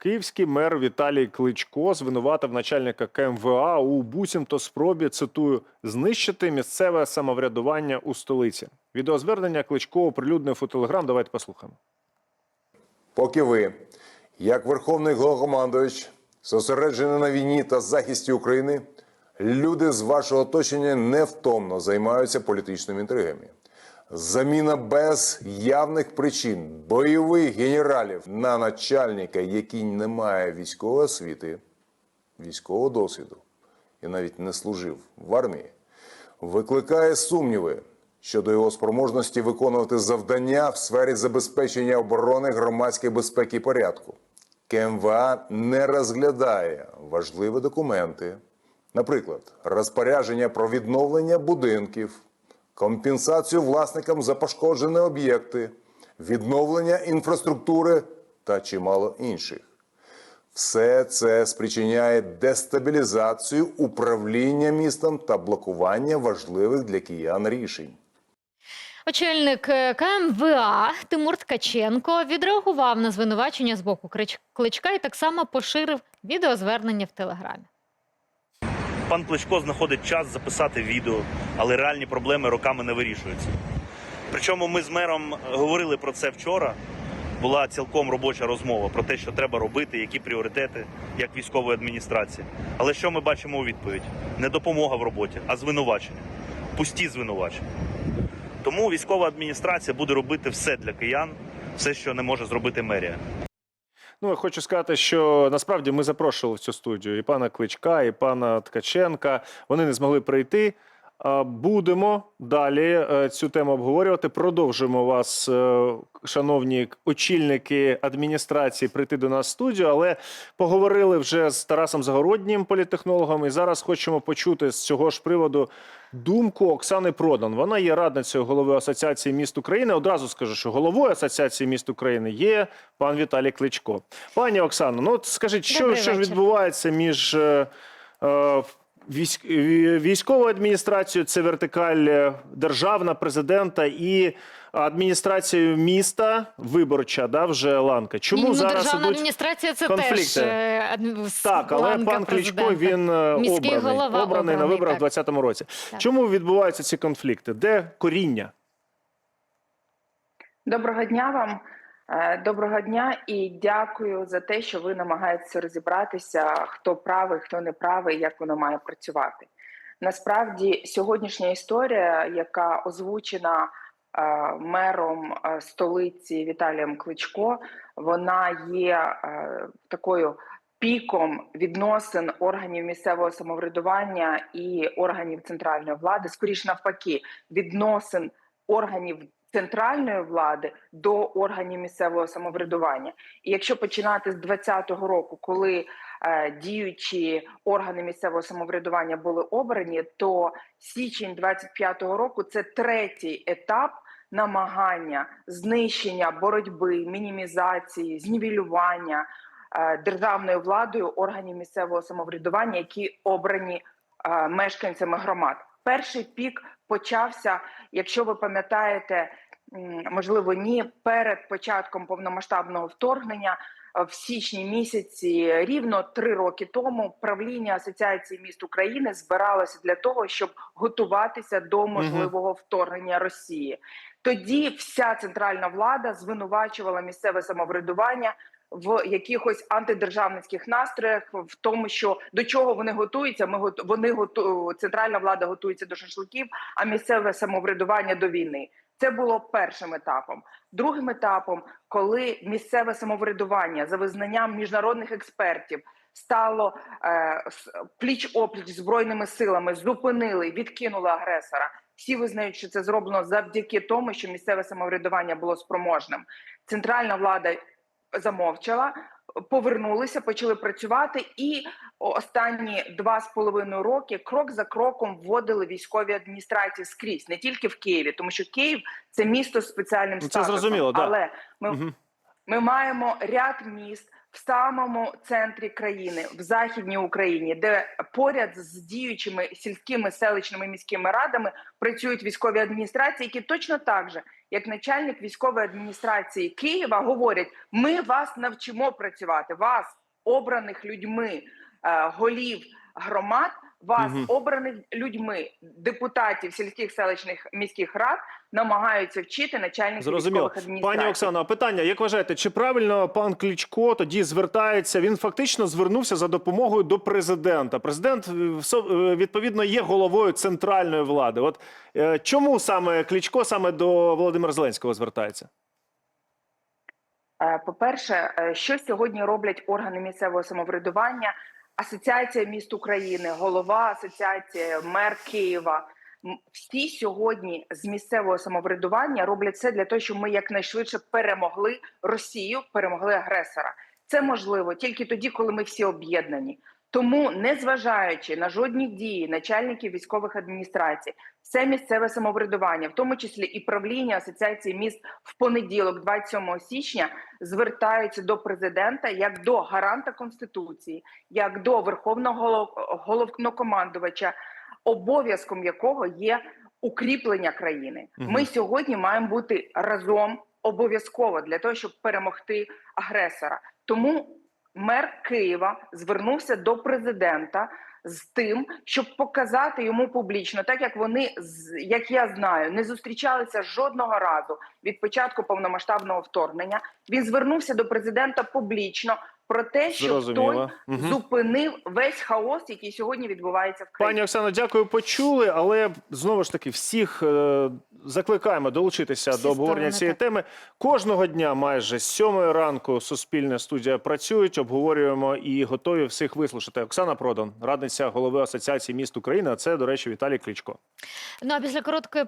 Київський мер Віталій Кличко звинуватив начальника КМВА у буцімто спробі, цитую, знищити місцеве самоврядування у столиці. Відеозвернення Кличко оприлюднив у Телеграм. Давайте послухаємо. Поки ви, як Верховний Головнокомандувач, зосереджені на війні та захисті України, люди з вашого оточення невтомно займаються політичними інтригами. Заміна без явних причин бойових генералів на начальника, який не має військової освіти, військового досвіду і навіть не служив в армії, викликає сумніви щодо його спроможності виконувати завдання в сфері забезпечення оборони громадської безпеки і порядку. КМВА не розглядає важливі документи, наприклад, розпорядження про відновлення будинків, компенсацію власникам за пошкоджені об'єкти, відновлення інфраструктури та чимало інших. Все це спричиняє дестабілізацію управління містом та блокування важливих для киян рішень. Очільник е, КМВА Тимур Ткаченко відреагував на звинувачення з боку Кличка і так само поширив відеозвернення в Телеграмі. Пан Кличко знаходить час записати відео, але реальні проблеми роками не вирішуються. Причому ми з мером говорили про це вчора. Була цілком робоча розмова про те, що треба робити, які пріоритети як військової адміністрації. Але що ми бачимо у відповідь? Не допомога в роботі, а звинувачення, пусті звинувачення. Тому військова адміністрація буде робити все для киян, все, що не може зробити мерія. Ну, я хочу сказати, що насправді ми запрошували в цю студію і пана Кличка, і пана Ткаченка. Вони не змогли прийти. А, Будемо далі е, цю тему обговорювати. Продовжуємо вас, е, шановні очільники адміністрації, прийти до нас в студію. Але поговорили вже з Тарасом Загороднім, політехнологом, і зараз хочемо почути з цього ж приводу думку Оксани Продан. Вона є радницею голови Асоціації міст України. Одразу скажу, що головою Асоціації міст України є пан Віталій Кличко. Пані Оксано, ну скажіть, що, що ж відбувається між е, е, військ, ві- військовою адміністрацією, це вертикаль е, державна, президента і адміністрацією міста, виборча, да, вже ланка. Чому ну, зараз державна ідуть адміністрація це конфлікти? теж е, так, але ланка пан Кличко він е, Міський обраний, голова обраний на обраний, виборах у так. 2020 році. Так. Чому відбуваються ці конфлікти? Де коріння? Доброго дня вам. Е, Доброго дня і дякую за те, що ви намагаєтеся розібратися, хто правий, хто не правий, як воно має працювати. Насправді, сьогоднішня історія, яка озвучена е, мером е, столиці Віталієм Кличко, вона є такою піком відносин органів місцевого самоврядування і органів центральної влади, скоріш навпаки, відносин органів центральної влади до органів місцевого самоврядування. І якщо починати з 2020 року, коли е, діючі органи місцевого самоврядування були обрані, то січень 25-го року це третій етап намагання знищення боротьби, мінімізації, знівелювання е, державною владою органів місцевого самоврядування, які обрані е, мешканцями громад. Перший пік почався, якщо ви пам'ятаєте, можливо, ні, перед початком повномасштабного вторгнення е, в січні місяці, рівно три роки тому, правління Асоціації міст України збиралося для того, щоб готуватися до можливого вторгнення Росії. Тоді вся центральна влада звинувачувала місцеве самоврядування в якихось антидержавницьких настроях, в тому, що до чого вони готуються. Ми вони готу... центральна влада готується до шашликів, а місцеве самоврядування до війни. Це було першим етапом. Другим етапом, коли місцеве самоврядування за визнанням міжнародних експертів стало е, пліч опліч збройними силами, зупинили, відкинули агресора. Всі визнають, що це зроблено завдяки тому, що місцеве самоврядування було спроможним. Центральна влада замовчала, повернулися, почали працювати, і останні два з половиною роки крок за кроком вводили військові адміністрації скрізь, не тільки в Києві, тому що Київ це місто з спеціальним Ну, це зрозуміло, да. але ми, Мгм. ми маємо ряд міст. В самому центрі країни, в західній Україні, де поряд з діючими сільськими селищними міськими радами працюють військові адміністрації, які точно так же, як начальник військової адміністрації Києва, говорять: ми вас навчимо працювати, вас обраних людьми, е, голів громад, вас Мгм. обраних людьми, депутатів сільських селищних міських рад намагаються вчити начальники Зрозуміло. військових адміністрацій. Пані Оксано, питання: як вважаєте, чи правильно пан Кличко тоді звертається? Він фактично звернувся за допомогою до президента. Президент е, е, відповідно є головою центральної влади. От е, чому саме Кличко саме до Володимира Зеленського звертається? Е, По-перше, е, що сьогодні роблять органи місцевого самоврядування, Асоціація міст України, голова асоціації, мер Києва. Всі сьогодні з місцевого самоврядування роблять все для того, щоб ми якнайшвидше перемогли Росію, перемогли агресора. Це можливо тільки тоді, коли ми всі об'єднані. Тому, незважаючи на жодні дії начальників військових адміністрацій, все місцеве самоврядування, в тому числі і правління асоціації міст в понеділок, 27 січня, звертаються до президента як до гаранта конституції, як до верховного головнокомандувача, обов'язком якого є укріплення країни. Ми сьогодні маємо бути разом обов'язково для того, щоб перемогти агресора. Тому мер Києва звернувся до президента з тим, щоб показати йому публічно, так як вони як я знаю, не зустрічалися жодного разу від початку повномасштабного вторгнення. Він звернувся до президента публічно про те, той Зрозуміло. Мгм. зупинив весь хаос, який сьогодні відбувається в країні. Пані Оксано, дякую, почули. Але знову ж таки, всіх е, закликаємо долучитися Всі до обговорення сторони, цієї так. теми. Кожного дня, майже з сьомої ранку, суспільна студія працюють, обговорюємо і готові всіх вислушати. Оксана Продан, радниця голови Асоціації міст України. А це, до речі, Віталій Кличко. Ну а після короткої